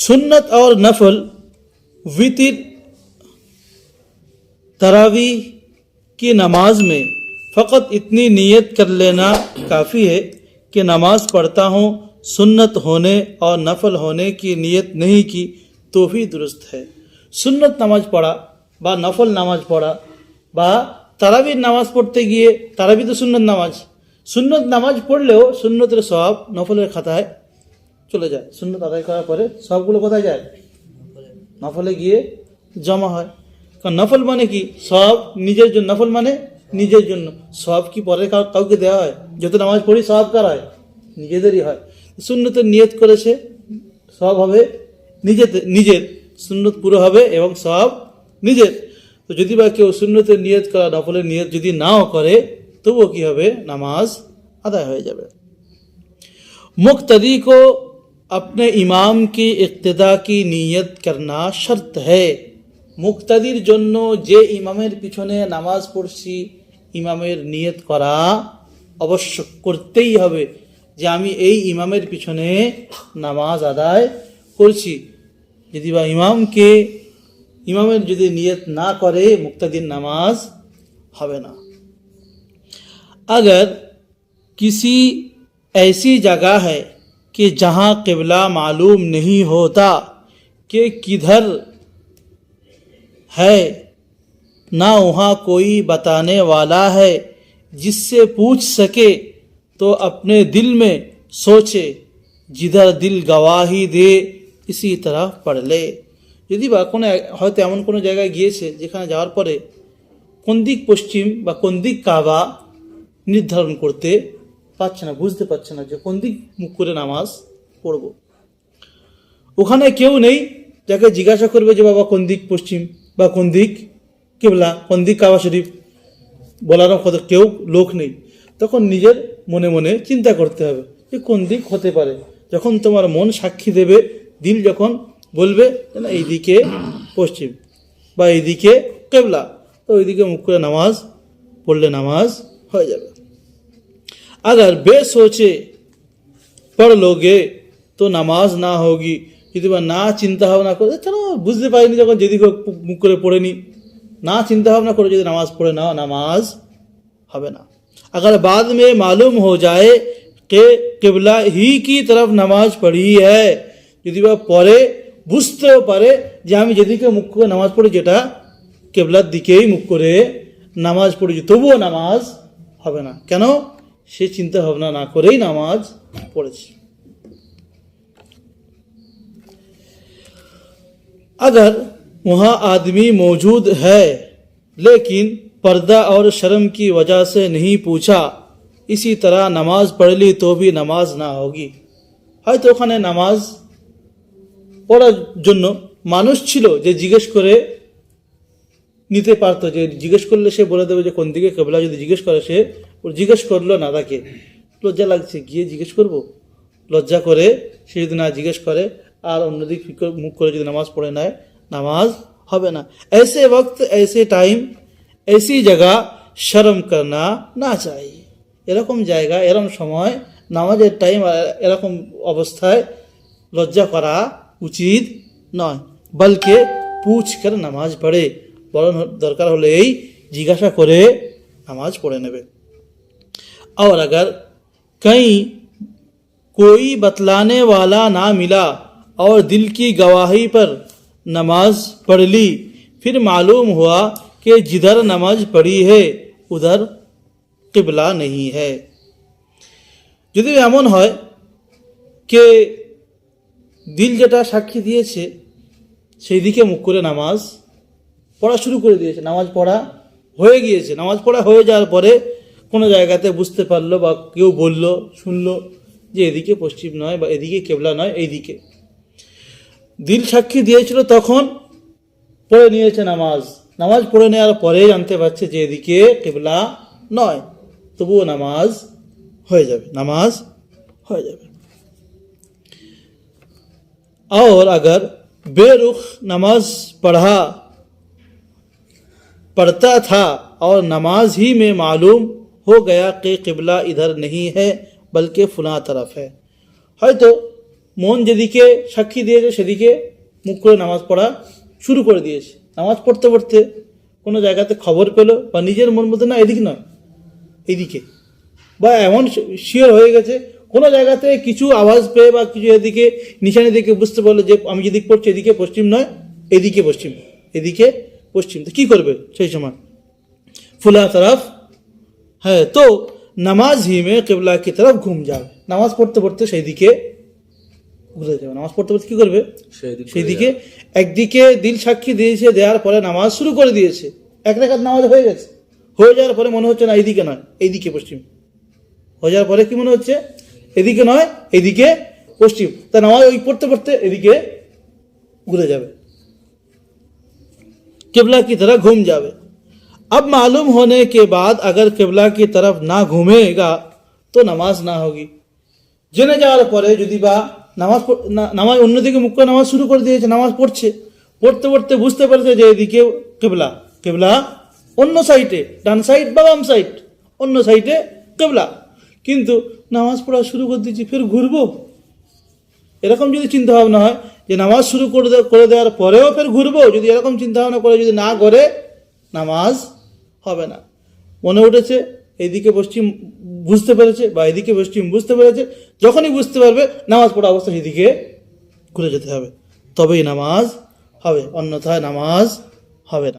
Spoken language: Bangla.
सुन्नत और नफल वितिर तरावी की नमाज में फ़कत इतनी नीयत कर लेना काफ़ी है कि नमाज पढ़ता हूँ सुन्नत होने और नफल होने की नीयत नहीं की तो भी दुरुस्त है সুন্নত নামাজ পড়া বা নফল নামাজ পড়া বা তারাবির নামাজ পড়তে গিয়ে তারাবি তো সুন্নত নামাজ সুন্নত নামাজ পড়লেও সুন্নতের সব নফলের খাতায় চলে যায় শূন্য আদায় করার পরে সবগুলো কোথায় যায়? নফলে গিয়ে জমা হয়। কারণ নফল মানে কি? সব নিজের জন্য, নফল মানে নিজের জন্য। সব কি পরে কাউকে দেওয়া হয়? যত নামাজ পড়ি সব কার হয়? নিজেদেরই হয়। শূন্যতে নিয়ত করেছে সব হবে নিজেতে, নিজের। সুন্নত পুরো হবে এবং সব নিজের। তো যদি বা কেউ শূন্যতে নিয়ত করা, নফলের নিয়ত যদি নাও করে, তবুও কী হবে? নামাজ আদায় হয়ে যাবে। মুক্তাদিকো अपने इमाम की इक्तदा की নিয়ত करना শর্ত है মুক্তাদির জন্য যে ইমামের পিছনে নামাজ পড়ছি ইমামের নিয়ত করা অবশ্য করতেই হবে যে আমি এই ইমামের পিছনে নামাজ আদায় করছি যদি বা ইমামকে ইমামের যদি নিয়ত না করে মুক্তাদির নামাজ হবে না अगर किसी ऐसी जगह है कि जहाँ किबला मालूम नहीं होता कि किधर है ना वहाँ कोई बताने वाला है जिससे पूछ सके तो अपने दिल में सोचे जिधर दिल गवाही दे इसी तरह पढ़ ले যদি বা কোনো এক- হয়তো এমন কোনো জায়গায় গিয়েছে যেখানে যাওয়ার পরে কোন দিক পশ্চিম বা কোন দিক কাবা নির্ধারণ করতে পারছে না, বুঝতে পারছে না যে কোন দিক মুখ করে নামাজ পড়ব। ওখানে কেউ নেই যাকে জিজ্ঞাসা করবে যে বাবা কোন দিক পশ্চিম বা কোন দিক কেবলা, কোন দিক কাবা শরীফ বলার কত কেউ লোক নেই। তখন নিজের মনে মনে চিন্তা করতে হবে যে কোন দিক হতে পারে। যখন তোমার মন সাক্ষী দেবে, দিল যখন বলবে না, এইদিকে পশ্চিম বা এইদিকে কেবলা, তো ওইদিকে মুখ করে নামাজ পড়লে নামাজ হয়ে যাবে। अगर बेसोचे পড় লোগে তো নামাজ না হোগি যদি বা না চিন্তা ভাবনা করে কেন বুঝতে পারিনি যখন যেদিকে মুখ করে পড়ে নি না চিন্তা ভাবনা করে যদি নামাজ পড়ে নাও নামাজ হবে না अगर बाद में मालूम हो जाए कि किबला ही की तरफ নামাজ পড়ি है যদি বা পরে বুঝতেও পারে যে আমি যেদিকে মুখ করে নামাজ পড়ি যেটা কেবলার দিকেই মুখ করে নামাজ পড়েছি তবুও নামাজ হবে না কেন সে চিন্তা ভাবনা না করেই নামাজ পড়েছে अगर वहाँ आदमी मौजूद है लेकिन पर्दा और शर्म की वजह से नहीं पूछा इसी तरह नमाज पढ़ ली तो भी नमाज ना होगी হয়তো ওখানে নামাজ পড়ার জন্য মানুষ ছিল যে জিজ্ঞেস করে নিতে পারতো যে জিজ্ঞেস করলে সে বলে দেবে যে কোন দিকে কেবলা যদি জিজ্ঞেস করে সে ও জিজ্ঞেস করলো না তাকে লজ্জা লাগছে গিয়ে জিজ্ঞেস করব লজ্জা করে সে যদি না জিজ্ঞেস করে আর অন্যদিক ফিক করে- মুখ করে যদি নামাজ পড়ে নেয় নামাজ হবে না ऐसे वक्त ऐसे टाइम ऐसी जगह শরম করনা না চাই এরকম জায়গা এরকম সময় নামাজের টাইম এরকম অবস্থায় লজ্জা করা উচিত নয় বলকে পুছ করে নামাজ পড়ে বরং দরকার হলে এই জিজ্ঞাসা করে নামাজ পড়ে নেবে और अगर कहीं कोई बतलाने वाला ना मिला और दिल की गवाही पर नमाज पढ़ ली फिर मालूम हुआ कि जिधर नमाज पढ़ी है उधर किबला नहीं है যদি এমন হয় কে দিল যেটা সাক্ষী দিয়েছে সেই দিকে মুখ করে নামাজ পড়া শুরু করে দিয়েছে নামাজ পড়া হয়ে গিয়েছে নামাজ পড়া হয়ে যাওয়ার পরে কোনো জায়গাতে বুঝতে পারলো বা কেউ বলল শুনলো যে এদিকে পশ্চিম নয় বা এদিকে কেবলা নয় এইদিকে দিল সাক্ষী দিয়েছিল তখন পড়ে নিয়েছে নামাজ নামাজ পড়ে নেওয়ার পরে জানতে পারছে যে এদিকে কেবলা নয় তবুও নামাজ হয়ে যাবে নামাজ হয়ে যাবে और अगर बेरुख नमाज पढ़ा पढ़ता था और नमाज ही में मालूम हो गया कि किबला इधर नहीं है बल्कि फुला तरफ है হয়তো মন যেদিকে সাক্ষী দিয়েছে সেদিকে মুখ করে নামাজ পড়া শুরু করে দিয়েছে নামাজ পড়তে পড়তে কোনো জায়গাতে খবর পেলো বা নিজের মন মধ্যে না এদিক নয় এদিকে বা এমন শিওর হয়ে গেছে কোনো জায়গাতে কিছু আওয়াজ পেয়ে বা কিছু এদিকে নিশানি দিকে বুঝতে পারলো যে আমি যেদিক পড়ছি এদিকে পশ্চিম নয় এদিকে পশ্চিম এদিকে পশ্চিম তো কী করবে সেই সময় ফুলা তরফ হ্যাঁ তো নামাজ হি মে কেবলা কি তরফ ঘুম যাবে নামাজ পড়তে পড়তে সেই দিকে ঘুরে যাবে নামাজ পড়তে পড়তে কী করবে সেই দিকে একদিকে দিল সাক্ষী দিয়েছে দেওয়ার পরে নামাজ শুরু করে দিয়েছে এক রেখাত নামাজ হয়ে গেছে হয়ে যাওয়ার পরে মনে হচ্ছে না এইদিকে নয় এইদিকে পশ্চিম হয়ে যাওয়ার পরে কি মনে হচ্ছে এদিকে নয় এদিকে পশ্চিম তা নামাজ ওই পড়তে পড়তে এদিকে ঘুরে যাবে किबला की तरफ घूम जावे अब मालूम होने के बाद अगर किबला की तरफ ना घूमेगा তো নামাজ না হোগি জেনে যাওয়ার পরে যদি বা নামাজ পড়- না- নামাজ অন্যদিকে মুখ করে নামাজ শুরু করে দিয়েছে নামাজ পড়ছে পড়তে পড়তে বুঝতে পারছে যে এদিকে কেবলা কেবলা অন্য সাইডে ডান সাইড বা বাম সাইড অন্য সাইডে কেবলা কিন্তু নামাজ পড়া শুরু করে দিয়েছি ফের ঘুরবো এরকম যদি চিন্তা ভাবনা হয় যে নামাজ শুরু করে দে- করে দেওয়ার পরেও ফের ঘুরবো যদি এরকম চিন্তা ভাবনা করে যদি না করে নামাজ হবে না। মনে উঠেছে এইদিকে পশ্চিম বুঝতে পেরেছে বা এদিকে পশ্চিম বুঝতে পেরেছে, যখনই বুঝতে পারবে, নামাজ পড়া অবস্থা সেদিকে ঘুরে যেতে হবে। তবেই নামাজ হবে, অন্যথায় নামাজ হবে না।